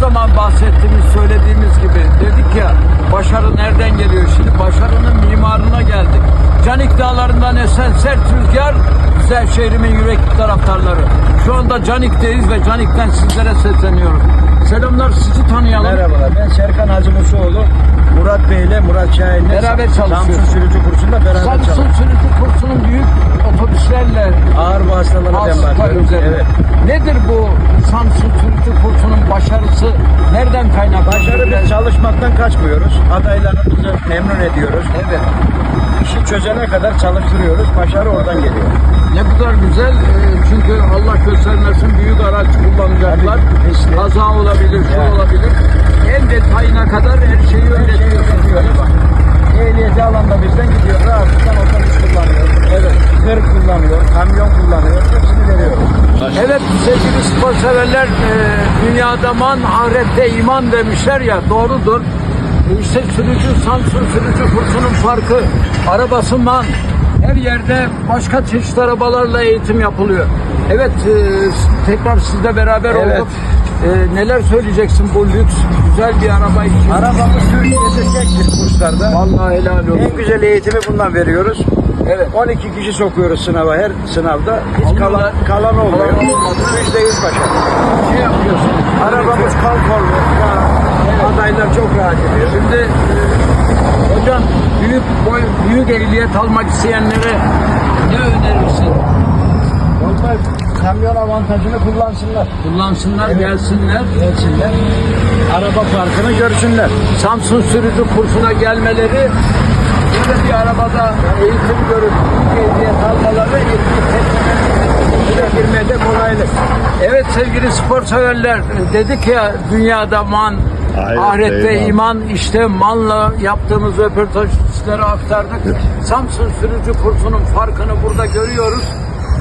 zaman bahsettiğimiz, söylediğimiz gibi dedik ya başarı nereden geliyor? Şimdi başarının mimarına geldik. Can iktidarlarından esen sert rüzgar güzel şehrimin yürekli taraftarları. Şu anda Canik'teyiz ve Canik'ten sizlere sesleniyorum. Selamlar sizi tanıyalım. Merhabalar ben Serkan Hacı Musuoğlu. Murat Bey ile Murat Şahin'le beraber çalışıyoruz. Samsun Sürücü Kursu'nda beraber çalışıyoruz. Samsun Sürücü Kursu'nun büyük otobüslerle Vasıtalara ben bakıyorum. Evet. Nedir bu Samsun sürücü kursunun başarısı? Nereden kaynaklanıyor? Başarı Biraz- biz çalışmaktan kaçmıyoruz. Adaylarımızı memnun ediyoruz. Evet. İşi çözene kadar çalıştırıyoruz. Başarı oradan geliyor. Ne kadar güzel e, çünkü Allah göstermesin büyük araç kullanacaklar. Tabii, işte. Kaza olabilir, şu Yani. olabilir. En detayına kadar her şeyi öğretiyor. Ehliyeti alan da bizden gidiyor. Rahatlıkla otobüs kullanıyor. Evet. Tır kullanıyor. Kamyon kullanıyor. Hepsini veriyoruz. Evet sevgili spor severler e, dünyada man ahirette iman demişler ya doğrudur. İşte sürücü Samsun sürücü kursunun farkı arabası man. Her yerde başka çeşit arabalarla eğitim yapılıyor. Evet e, tekrar sizle beraber Evet. olduk. E, neler söyleyeceksin bu lüks güzel bir araba için? Arabamız Türkiye'de tektir kurslarda. Vallahi helal olsun. En güzel eğitimi bundan veriyoruz. Evet. 12 kişi sokuyoruz sınava her sınavda. Hiç Allah kalan, Allah. kalan olmuyor. Yüzde yüz başarı. şey yapıyorsun. Arabamız konforlu. Adaylar çok rahat ediyor. Şimdi e, hocam büyük boy, büyük ehliyet almak isteyenlere ne önerirsin? Onlar kamyon avantajını kullansınlar. Kullansınlar, Evet. gelsinler. Geçsinler. Araba farkını görsünler. Samsun sürücü kursuna gelmeleri böyle bir arabada eğitim görüp ehliyet almaları girmede kolaylık. Evet sevgili spor severler dedik ya dünyada man Ahirette ahirette iman. iman işte manla yaptığımız röportaj sizlere aktardık. Samsun sürücü kursunun farkını burada görüyoruz.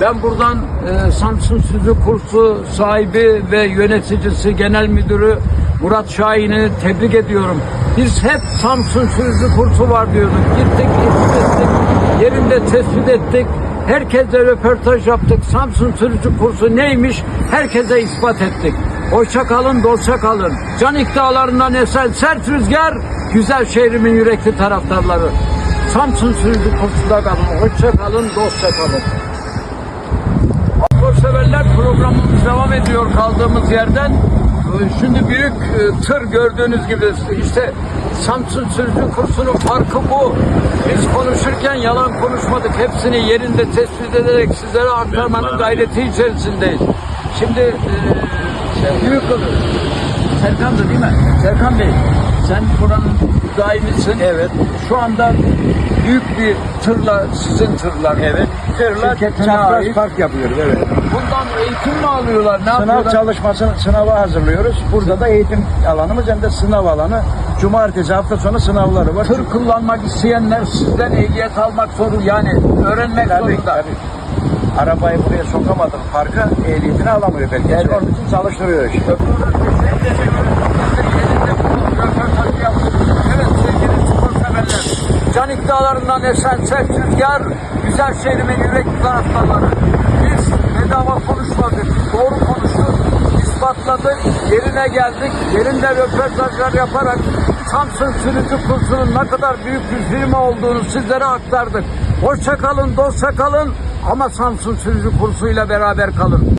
Ben buradan e, Samsun Sürücü Kursu sahibi ve yöneticisi, genel müdürü Murat Şahin'i tebrik ediyorum. Biz hep Samsun Sürücü Kursu var diyorduk. Gittik, ettik, yerinde tespit ettik. Herkese röportaj yaptık. Samsun Sürücü Kursu neymiş? Herkese ispat ettik. Hoşça kalın, dostça kalın. Canik Dağları'ndan esen sert rüzgar, güzel şehrimin yürekli taraftarları. Samsun Sürücü Kursu'da kalın. Hoşça kalın, dostça kalın. Spor severler programımız devam ediyor kaldığımız yerden. Ee, Şimdi büyük e, tır gördüğünüz gibi işte Samsun Sürücü Kursu'nun farkı bu. Biz konuşurken yalan konuşmadık. Hepsini yerinde tespit ederek sizlere aktarmanın gayreti içerisindeyiz. Şimdi e, büyük Serkan'dı değil mi? Serkan Bey sen buranın daimisin. Evet. Şu anda büyük bir tırla sizin tırlar. Evet. Tırla Şirketine ait. park yapıyoruz. Evet. Eğitim mi alıyorlar? Ne Sınav yapıyorlar? çalışmasını sınava hazırlıyoruz. Burada da eğitim alanımız hem de sınav alanı. Cumartesi hafta sonu sınavları var. Tır kullanmak isteyenler sizden ehliyet almak zorunda yani öğrenmek Tabii, zorunda. tabii. Arabayı buraya sokamadık parka ehliyetini alamıyor belki. Evet. Onun için çalıştırıyor işte. Evet sevgili spor severler. Canik Dağları'ndan esen sert rüzgar, güzel şehrimin yürekli taraftarları. Biz yerine geldik, yerinde röportajlar yaparak Samsun Sürücü Kursu'nun ne kadar büyük bir firma olduğunu sizlere aktardık. Hoşça kalın, dostça kalın ama Samsun Sürücü Kursu'yla beraber kalın.